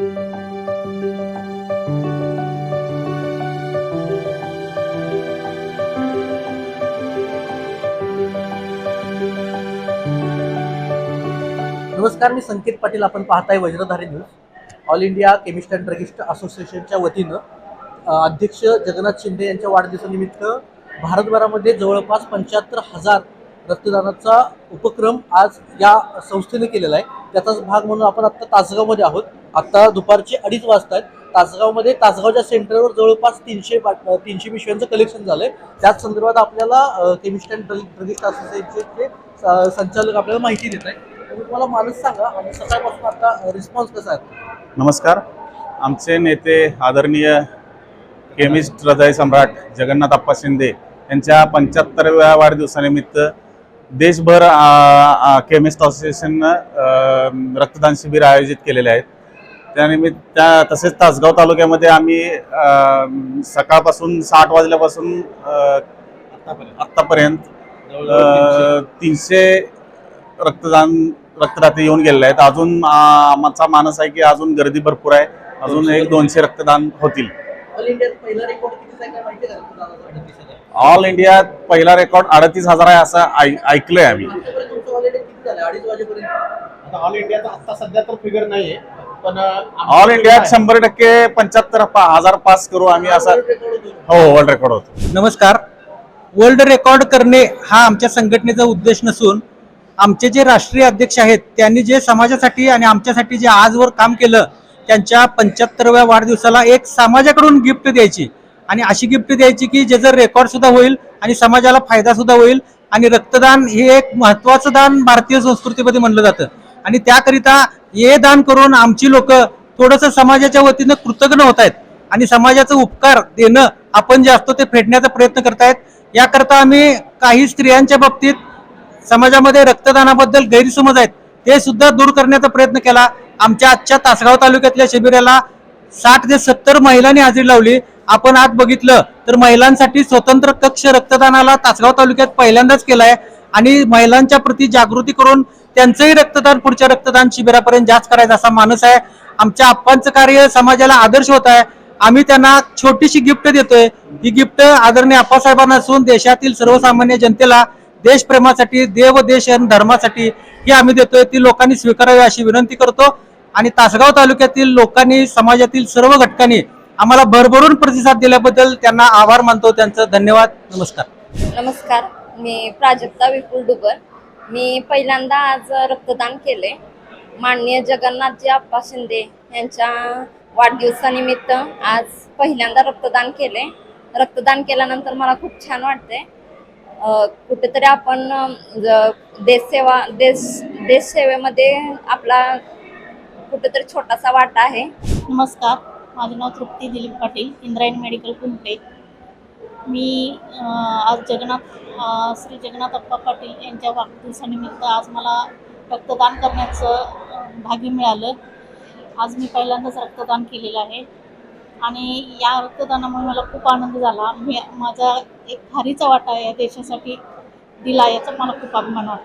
नमस्कार मी संकेत पाटील. आपण पाहताय Vajradhari news. All India Chemist and Druggist असोसिएशनच्या वतीनं अध्यक्ष जगन्नाथ शिंदे यांच्या वाढदिवसानिमित्त भारतभरामध्ये जवळपास पंच्याहत्तर हजार रक्तदानाचा उपक्रम आज या संस्थेने केलेला आहे. त्याचाच भाग म्हणून आपण आत्ता तासगावमध्ये आहोत. आत्ता दुपारचे अडीच वाजता आहेत तासगावमध्ये तासगावच्या सेंटरवर जवळपास तीनशे तीनशे पिशव्यांचं कलेक्शन झालंय. त्याच संदर्भात आपल्याला केमिस्ट अँड ड्रगिस्ट असोसिएशनचे संचालक आपल्याला माहिती देत आहेत तुम्ही मला माणूस सांगा आणि सकाळपासून आता रिस्पॉन्स कसा आहे? नमस्कार. आमचे नेते आदरणीय केमिस्ट हृदय सम्राट जगन्नाथ अप्पा शिंदे यांच्या पंच्याहत्तरव्या वाढदिवसानिमित्त देशभर केमिस्ट असोसिएशननं रक्तदान शिबिर आयोजित केलेले आहेत. त्यानिमित्त त्या तसेच तासगाव तालुक्यामध्ये आम्ही सकाळपासून साठ वाजल्यापासून आत्तापर्यंत तीनशे रक्तदान रक्तदाते येऊन गेलेले आहेत. अजून आमचा मानस आहे की अजून गर्दी भरपूर आहे. अजून एक दोनशे रक्तदान होतील. ऑल इंडियात पहिला रेकॉर्ड? अडतीस हजार. ऑल इंडियात पहिला रेकॉर्ड अडतीस हजार आहे असं ऐ- ऐकलंय आम्ही. ऑल इंडिया किती झालं अडीच वाजेपर्यंत. आता ऑल इंडियाचा आता सध्या तर फिगर नाहीये. ऑल इंडियात शंभर टक्के पंच्याहत्तर हजार पास करू आम्ही असं. हो वर्ल्ड रेकॉर्ड होतो. नमस्कार. वर्ल्ड रेकॉर्ड करणे हा आमच्या संघटनेचा उद्देश नसून आमचे जे राष्ट्रीय अध्यक्ष आहेत त्यांनी जे समाजासाठी आणि आमच्यासाठी जे आजवर काम केलं त्यांच्या पंच्याहत्तरव्या वाढदिवसाला एक समाजाकडून गिफ्ट द्यायची. आणि अशी गिफ्ट द्यायची की ज्याचं रेकॉर्ड सुद्धा होईल आणि समाजाला फायदा सुद्धा होईल आणि रक्तदान हे एक महत्वाचं दान भारतीय संस्कृतीमध्ये म्हणलं जातं. आणि त्याकरिता हे दान करून आमची लोक थोडंसं समाजाच्या वतीनं कृतज्ञ होत आहेत आणि समाजाचा उपकार देणं आपण जे असतो ते फेडण्याचा प्रयत्न करतायत. याकरता आम्ही काही स्त्रियांच्या बाबतीत समाजामध्ये रक्तदानाबद्दल गैरसमज आहेत. ते सुद्धा दूर करण्याचा प्रयत्न केला. आमच्या आजच्या तासगाव तालुक्यातल्या शिबिराला साठ ते सत्तर महिलांनी हजेरी लावली. आपण आज बघितलं तर महिलांसाठी स्वतंत्र कक्ष रक्तदानाला तासगाव तालुक्यात पहिल्यांदाच केलाय. आणि महिलांच्या प्रती जागृती करून त्यांचंही रक्तदान पुढच्या रक्तदान शिबिरापर्यंत जास्त करायचा असा मानस आहे. आमच्या आप्पांचं कार्य समाजाला आदर्श होत आहे. आम्ही त्यांना छोटीशी गिफ्ट देतोय. ही गिफ्ट आदरणीय आप्पासाहेबांना असून देशातील सर्वसामान्य जनतेला देशप्रेमासाठी देव देश आणि धर्मासाठी ही आम्ही देतोय. ती लोकांनी स्वीकारावी अशी विनंती करतो. आणि तासगाव तालुक्यातील लोकांनी समाजातील सर्व घटकांनी आम्हाला भरभरून प्रतिसाद दिल्याबद्दल त्यांना आभार मानतो. त्यांचं धन्यवाद. नमस्कार. नमस्कार. मी प्राजक्ता विपुल डुगर. मी पहिल्यांदा आज रक्तदान केले माननीय जगन्नाथजी आप्पा शिंदे यांच्या वाढदिवसानिमित्त आज पहिल्यांदा रक्तदान केले रक्तदान केल्यानंतर मला खूप छान वाटते कुठेतरी आपण देशसेवा देश देशसेवेमध्ये आपला कुठेतरी छोटासा वाटा आहे. नमस्कार. माझं नाव तृप्ती दिलीप पाटील इंद्रायणी मेडिकल कुंटे मी आज जगन्नाथ श्री जगन्नाथ अप्पा पाटील यांच्या वाढदिवसानिमित्त आज मला रक्तदान करण्याचं भाग्य मिळालं. आज मी पहिल्यांदाच रक्तदान केलेलं आहे. आणि या रक्तदानामुळे मला खूप आनंद झाला. मी माझा एक भारीचा वाटा या देशासाठी दिला याचा मला खूप अभिमान वाटतो.